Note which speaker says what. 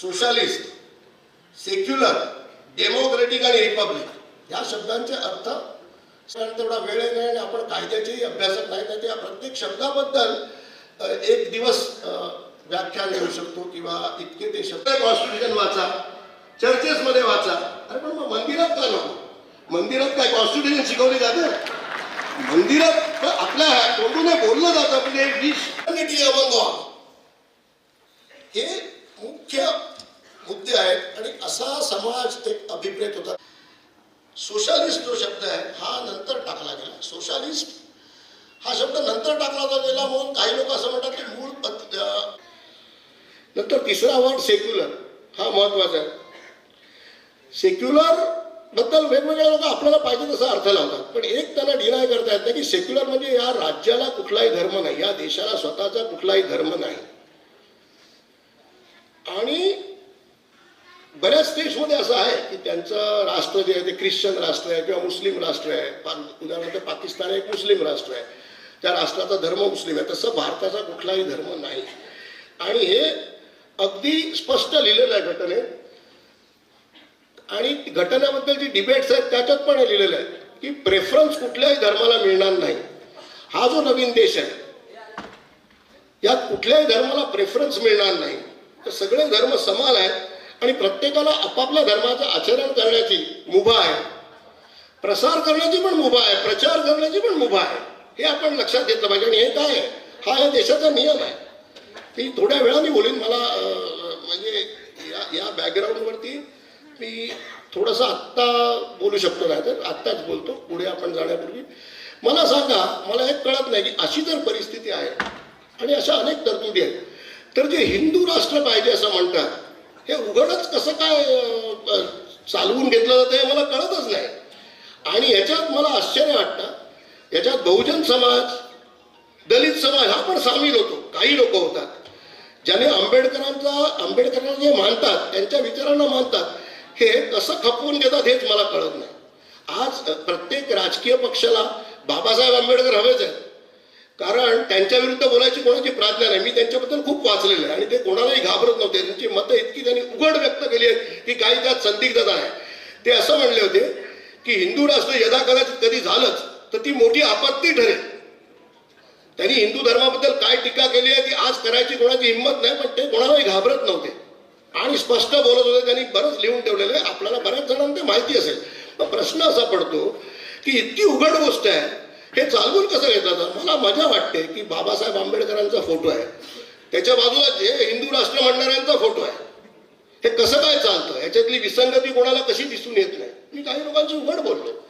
Speaker 1: Socialist secular democratic आणि republic या शब्दांचे अर्थ तेवढा वेळ नाही आणि आपण कायद्याचेही अभ्यासक नाही तर त्या प्रत्येक शब्दाबद्दल एक दिवस व्याख्यान घेऊ शकतो किंवा इतके ते शब्द कॉन्स्टिट्यूशन वाचा चर्चेसमध्ये वाचा. अरे पण मग मंदिरात का नको? मंदिरात काय कॉन्स्टिट्यूशन शिकवले जातं? मंदिरात तर आपल्या तोंडून बोललं जातं म्हणजे विश अमंग हे मुख्य मुद्दे आहेत आणि असा समाज एक अभिप्रेत होता. सोशालिस्ट जो शब्द आहे हा नंतर टाकला गेला. सोशालिस्ट हा शब्द नंतर टाकला गेला म्हणून काही लोक असं म्हणतात की मूळ पत नंतर तिसरा वर्ड सेक्युलर हा महत्त्वाचा आहे. सेक्युलरबद्दल वेगवेगळे लोक आपल्याला पाहिजे तसा अर्थ लावतात. पण एक त्याला डिनाय करता येत नाही की सेक्युलर म्हणजे या राज्याला कुठलाही धर्म नाही या देशाला स्वतःचा कुठलाही धर्म नाही. आणि बऱ्याच देशमध्ये असं आहे की त्यांचं राष्ट्र जे आहे ते ख्रिश्चन राष्ट्र आहे किंवा मुस्लिम राष्ट्र आहे. पा- उदाहरणार्थ पाकिस्तान एक मुस्लिम राष्ट्र आहे. त्या राष्ट्राचा धर्म मुस्लिम आहे. तसं भारताचा कुठलाही धर्म नाही. आणि हे अगदी स्पष्ट लिहिलेलं आहे घटनेत. आणि घटनेबद्दल जी डिबेट्स आहेत त्याच्यात पण हे लिहिलेलं आहे की प्रेफरन्स कुठल्याही धर्माला मिळणार नाही. हा जो नवीन देश आहे यात कुठल्याही धर्माला प्रेफरन्स मिळणार नाही. तर सगळे धर्म समान आहेत आणि प्रत्येकाला आपापल्या धर्माचं आचरण करण्याची मुभा आहे. प्रसार करण्याची पण मुभा आहे प्रचार करण्याची पण मुभा आहे. हे आपण लक्षात घेतलं पाहिजे आणि हे काय हा या देशाचा नियम आहे. ती थोड्या वेळाने बोलीन मला म्हणजे या या बॅकग्राऊंडवरती मी थोडंसं आत्ता बोलू शकतो नाही तर आत्ताच बोलतो पुढे आपण जाण्यापूर्वी. मला सांगा मला एक कळत नाही की अशी जर परिस्थिती आहे आणि अशा अनेक तरतुदी आहेत तर जे हिंदू राष्ट्र पाहिजे असं म्हणतात हे उघडच कसं काय चालवून घेतलं जातं हे मला कळतच नाही. आणि याच्यात मला आश्चर्य वाटतं याच्यात बहुजन समाज दलित समाज हा पण सामील होतो काही लोक होतात. ज्याने आंबेडकरांचा आंबेडकरांना जे मानतात त्यांच्या विचारांना मानतात हे कसं खपवून घेतात हेच मला कळत नाही. आज प्रत्येक राजकीय पक्षाला बाबासाहेब आंबेडकर हवेच आहेत. कारण त्यांच्या विरुद्ध बोलायची कोणाची प्रार्थना नाही. मी त्यांच्याबद्दल खूप वाचलेलं आहे आणि ते कोणालाही घाबरत नव्हते. त्यांची मतं इतकी त्यांनी उघड व्यक्त केली आहेत की काही त्यात संदिग्धता आहे. ते असं म्हणले होते की हिंदू राष्ट्र यदा कदाचित कधी झालंच तर ती मोठी आपत्ती ठरेल. त्यांनी हिंदू धर्माबद्दल काय टीका केली आहे ती आज करायची कोणाची हिंमत नाही पण ते कोणालाही घाबरत नव्हते. आणि स्पष्ट बोलत होते. त्यांनी बरंच लिहून ठेवलेलं आहे. आपल्याला बऱ्याच जणांना ते माहिती असेल. पण प्रश्न असा पडतो की इतकी उघड गोष्ट आहे हे चालवून कसं घेतात मला मजा वाटते की बाबासाहेब आंबेडकरांचा फोटो आहे. त्याच्या बाजूला जे हिंदू राष्ट्र म्हणणाऱ्यांचा फोटो आहे. हे कसं काय चालतं? याच्यातली विसंगती कोणाला कशी दिसून येत नाही? मी काही लोकांची उघड बोललो